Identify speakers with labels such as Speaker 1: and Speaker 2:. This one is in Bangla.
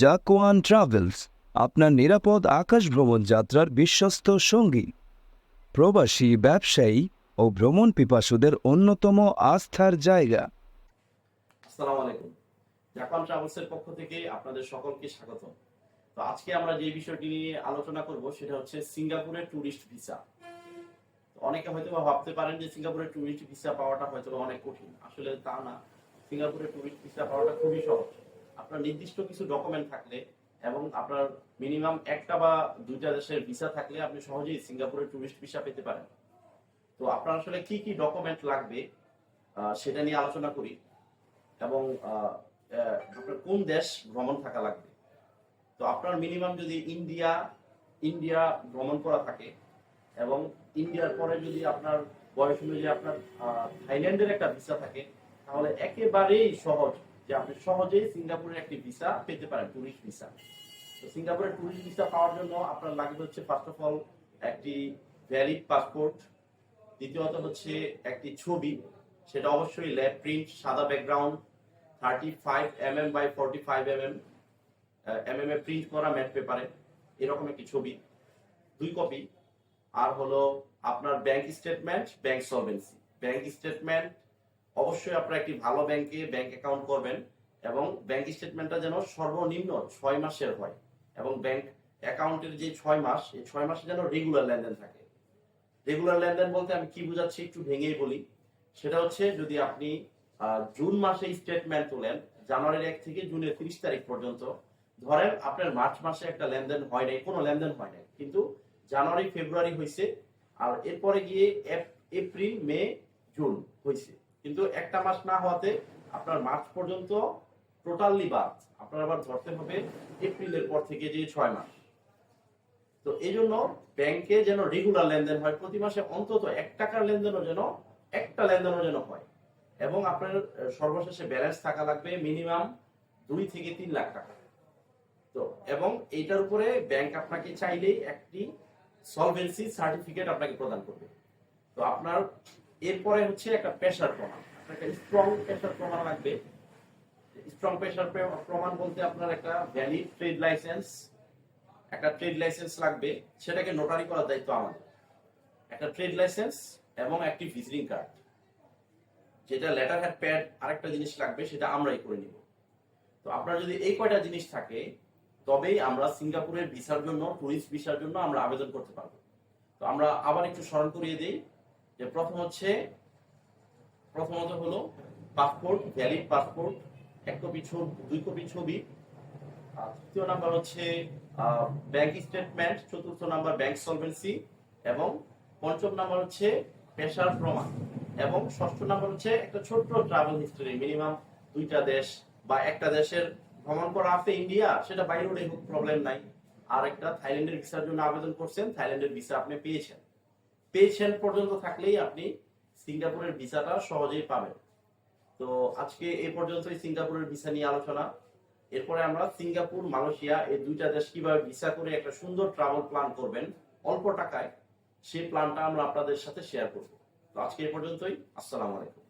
Speaker 1: জাকোয়ান ট্রাভেলস, আপনার নিরাপদ আকাশ ভ্রমণ যাত্রার বিশ্বস্ত সঙ্গী। প্রবাসী, ব্যবসায়ী ও ভ্রমণ পিপাসুদের অন্যতম আস্থার জায়গা।
Speaker 2: ট্রাভেলসের পক্ষ থেকে আপনাদের সকলকে স্বাগত তো আজকে আমরা যে বিষয়টি নিয়ে আলোচনা করব সেটা হচ্ছে সিঙ্গাপুরের ট্যুরিস্ট ভিসা। অনেকে হয়তো ভাবতে পারেন যে ট্যুরিস্ট ভিসা পাওয়াটা হয়তো অনেক কঠিন। আসলে তা না। ট্যুরিস্ট ভিসা পাওয়াটা খুবই সহজ। আপনার নির্দিষ্ট কিছু ডকুমেন্ট থাকলে এবং আপনার মিনিমাম একটা বা দুইটা দেশের ভিসা থাকলে আপনি সহজেই সিঙ্গাপুরের ট্যুরিস্ট ভিসা পেতে পারেন। তো আপনার আসলে কি কি ডকুমেন্ট লাগবে সেটা নিয়ে আলোচনা করি এবং আপনার কোন দেশ ভ্রমণ থাকা লাগবে। তো আপনার মিনিমাম যদি ইন্ডিয়া ইন্ডিয়া ভ্রমণ করা থাকে এবং ইন্ডিয়ার পরে যদি আপনার বয়স অনুযায়ী আপনার থাইল্যান্ডের একটা ভিসা থাকে, তাহলে একেবারেই সহজ। যে আপনি সহজেই সিঙ্গাপুরের একটি ভিসা পেতে পারেন ট্যুরিস্ট ভিসা তো সিঙ্গাপুরের ট্যুরিস্ট ভিসা পাওয়ার জন্য আপনার লাগবে হচ্ছে ফার্স্ট অফ অল একটি ভ্যালিড পাসপোর্ট দ্বিতীয়ত হচ্ছে একটি ছবি, সেটা অবশ্যই ল্যাব প্রিন্ট সাদা background thirty five M M by forty five M M M M A print করা ম্যাট পেপারে এরকম একটি ছবি। দুই কপি আর হলো আপনার bank statement bank solvency bank statement অবশ্যই আপনার একটি ভালো ব্যাংকে ব্যাংক অ্যাকাউন্ট করবেন এবং ব্যাংক স্টেটমেন্টটা যেন সর্বনিম্ন ছয় মাসের হয় এবং ব্যাংক অ্যাকাউন্টের যে ছয় মাস, এই ছয় মাসে যেন রেগুলার লেনদেন থাকে। রেগুলার লেনদেন বলতে আমি কি বোঝাচ্ছি একটু ভেঙেই বলি। সেটা হচ্ছে যদি আপনি জুন মাসে স্টেটমেন্ট তোলেন, জানুয়ারির এক থেকে জুনের তিরিশ তারিখ পর্যন্ত, ধরেন আপনার মার্চ মাসে একটা লেনদেন হয় নাই, কোনো লেনদেন হয় নাই, কিন্তু জানুয়ারি, ফেব্রুয়ারি হয়েছে আর এরপরে গিয়ে এপ্রিল, মে, জুন হয়েছে কিন্তু একটা মাস না হওয়াতে আপনার মার্চ পর্যন্ত টোটালি বাদ। আপনার আবার ধরতে হবে এপ্রিলের পর থেকে যে ছয় মাস। তো এই জন্য ব্যাংকে যেন রেগুলার লেনদেন হয়, প্রতি মাসে অন্তত এক টাকার লেনদেনও যেন, একটা লেনদেনও যেন হয়। এবং আপনার সর্বশেষে ব্যালেন্স থাকা লাগবে মিনিমাম দুই থেকে তিন লাখ টাকা। তো, এবং এইটার উপরে ব্যাংক আপনাকে চাইলেই একটি সলভেন্সি সার্টিফিকেট আপনাকে প্রদান করবে। তো আপনার এরপরে হচ্ছে একটা প্রেশার প্রমাণ। একটা স্ট্রং প্রেশার প্রমাণ লাগবে। স্ট্রং প্রেশার প্রমাণ বলতে আপনার একটা ভ্যালিড ট্রেড লাইসেন্স একটা ট্রেড লাইসেন্স লাগবে। সেটাকে নোটারি করার দায়িত্ব আমাদের। একটা ট্রেড লাইসেন্স এবং একটি ভিজিটিং কার্ড যেটা লেটার হ্যাড প্যাড আরেকটা জিনিস লাগবে, সেটা আমরাই করে নিব। তো আপনার যদি এই কয়টা জিনিস থাকে, তবেই আমরা সিঙ্গাপুরের ভিসার জন্য টুরিস্ট ভিসার জন্য আমরা আবেদন করতে পারব। তো আমরা আবার একটু স্মরণ করিয়ে দিই যে প্রথম হচ্ছে, প্রথমত হলো পাসপোর্ট ভ্যালিড পাসপোর্ট এক কপি ছবি, দুই কপি ছবি। তৃতীয় নাম্বার হচ্ছে ব্যাংক স্টেটমেন্ট চতুর্থ নাম্বার ব্যাংক সলভেন্সি এবং পঞ্চম নাম্বার হচ্ছে পেশার প্রমাণ এবং ষষ্ঠ নাম্বার হচ্ছে একটা ছোট্ট ট্রাভেল হিস্টরি মিনিমাম দুইটা দেশ বা একটা দেশের ভ্রমণ করা আছে ইন্ডিয়া সেটা বাইরে হলে প্রবলেম নাই। আর একটা থাইল্যান্ডের ভিসার জন্য আবেদন করছেন থাইল্যান্ডের ভিসা আপনি পেয়েছেন। পেয়েছেন পর্যন্ত থাকলেই আপনি সিঙ্গাপুরের ভিসাটা সহজেই পাবেন। তো আজকে এ পর্যন্তই সিঙ্গাপুরের ভিসা নিয়ে আলোচনা। এরপরে আমরা সিঙ্গাপুর, মালয়েশিয়া এই দুইটা দেশ কীভাবে ভিসা করে একটা সুন্দর ট্রাভেল প্ল্যান করবেন, অল্প টাকায় সেই প্ল্যানটা আমরা আপনাদের সাথে শেয়ার করব। তো আজকে এ পর্যন্তই, আসসালামু আলাইকুম।